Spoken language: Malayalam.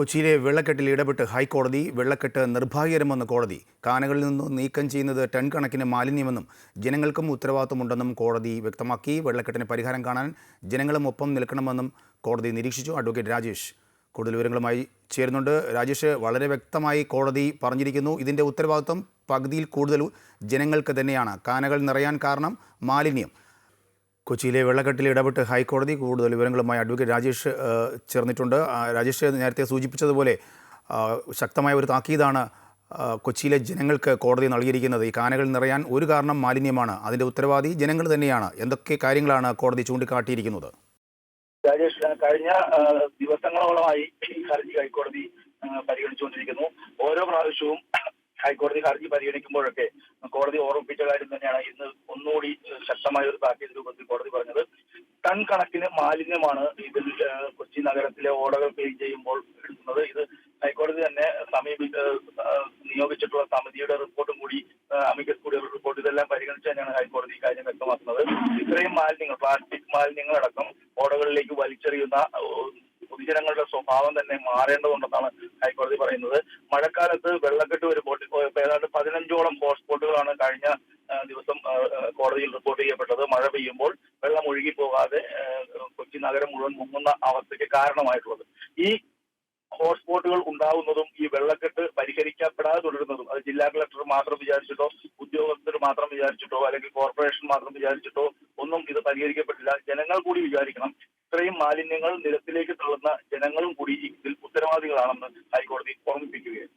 കൊച്ചിയിലെ വെള്ളക്കെട്ടിൽ ഇടപെട്ട് ഹൈക്കോടതി വെള്ളക്കെട്ട് നിർഭാഗ്യകരമെന്ന കോടതി. കാനകളിൽ നിന്ന് നീക്കം ചെയ്യുന്നത് ടൺ കണക്കിന് മാലിന്യമെന്നും ജനങ്ങൾക്കും ഉത്തരവാദിത്തമുണ്ടെന്നും കോടതി വ്യക്തമാക്കി. വെള്ളക്കെട്ടിന് പരിഹാരം കാണാൻ ജനങ്ങളും ഒപ്പം നിൽക്കണമെന്നും കോടതി നിരീക്ഷിച്ചു. അഡ്വക്കേറ്റ് രാജേഷ് കൂടുതൽ വിവരങ്ങളുമായി ചേരുന്നുണ്ട്. രാജേഷ് വളരെ വ്യക്തമായി കോടതി പറഞ്ഞിരിക്കുന്നു. ഇതിന്റെ ഉത്തരവാദിത്വം പകുതിയിൽ കൂടുതൽ ജനങ്ങൾക്ക് തന്നെയാണ്. കാനകൾ നിറയാൻ കാരണം മാലിന്യം. കൊച്ചിയിലെ വെള്ളക്കെട്ടിൽ ഇടപെട്ട് ഹൈക്കോടതി കൂടുതൽ വിവരങ്ങളുമായി അഡ്വക്കേറ്റ് രാജേഷ് ചേർന്നിട്ടുണ്ട്. രാജേഷ് നേരത്തെ സൂചിപ്പിച്ചതുപോലെ ശക്തമായ ഒരു താക്കീതാണ് കൊച്ചിയിലെ ജനങ്ങൾക്ക് കോടതി നൽകിയിരിക്കുന്നത്. ഈ കാനകൾ നിറയാൻ ഒരു കാരണം മാലിന്യമാണ്. അതിന്റെ ഉത്തരവാദി ജനങ്ങൾ തന്നെയാണ്. എന്തൊക്കെ കാര്യങ്ങളാണ് കോടതി ചൂണ്ടിക്കാട്ടിയിരിക്കുന്നത്? രാജേഷ് കഴിഞ്ഞ ദിവസങ്ങളോളമായി ഹർജി ഹൈക്കോടതി പരിഗണിച്ചുകൊണ്ടിരിക്കുന്നു. ഓരോ പ്രാവശ്യവും ഹൈക്കോടതി ഹർജി പരിഗണിക്കുമ്പോഴൊക്കെ കോടതി ഓർമ്മിപ്പിച്ച കാര്യം തന്നെയാണ്. ഇന്ന് ഒന്നുകൂടി ശക്തമായ ഒരു പാക്കേജ് രൂപത്തിൽ കോടതി പറഞ്ഞത്. ടൺ കണക്കിന് മാലിന്യമാണ് ഇതിൽ കൊച്ചി നഗരത്തിലെ ഓടകൾ ക്ലീൻ ചെയ്യുമ്പോൾ എടുക്കുന്നത്. ഇത് ഹൈക്കോടതി തന്നെ സമീപി നിയോഗിച്ചിട്ടുള്ള സമിതിയുടെ റിപ്പോർട്ടും കൂടി അമിക്കസ് കൂടി റിപ്പോർട്ട് ഇതെല്ലാം പരിഗണിച്ച് തന്നെയാണ് ഹൈക്കോടതി കാര്യം വ്യക്തമാക്കുന്നത്. ഇത്രയും മാലിന്യങ്ങൾ പ്ലാസ്റ്റിക് മാലിന്യങ്ങളടക്കം ഓടകളിലേക്ക് വലിച്ചെറിയുന്ന പൊതുജനങ്ങളുടെ സ്വഭാവം തന്നെ മാറേണ്ടതുണ്ടെന്നാണ് ഹൈക്കോടതി പറയുന്നത്. മഴക്കാലത്ത് വെള്ളക്കെട്ട് വരുമ്പോൾ ഹോട്ട്സ്പോട്ടുകളാണ് കഴിഞ്ഞ ദിവസം കോടതിയിൽ റിപ്പോർട്ട് ചെയ്യപ്പെട്ടത്. മഴ പെയ്യുമ്പോൾ വെള്ളം ഒഴുകി പോകാതെ കൊച്ചി നഗരം മുഴുവൻ മുങ്ങുന്ന അവസ്ഥയ്ക്ക് കാരണമായിട്ടുള്ളത്. ഈ ഹോട്ട്സ്പോട്ടുകൾ ഉണ്ടാവുന്നതും ഈ വെള്ളക്കെട്ട് പരിഹരിക്കപ്പെടാതെ തുടരുന്നതും അത് ജില്ലാ കളക്ടർ മാത്രം വിചാരിച്ചിട്ടോ ഉദ്യോഗസ്ഥർ മാത്രം വിചാരിച്ചിട്ടോ അല്ലെങ്കിൽ കോർപ്പറേഷൻ മാത്രം വിചാരിച്ചിട്ടോ ഒന്നും ഇത് പരിഹരിക്കപ്പെട്ടില്ല. ജനങ്ങൾ കൂടി വിചാരിക്കണം ഇത്രയും മാലിന്യങ്ങൾ നിരത്തിലേക്ക് തള്ളുന്ന ജനങ്ങളും കൂടി ഇതിൽ ഉത്തരവാദികളാണെന്ന് ഹൈക്കോടതി ഓർമ്മിപ്പിക്കുകയാണ്.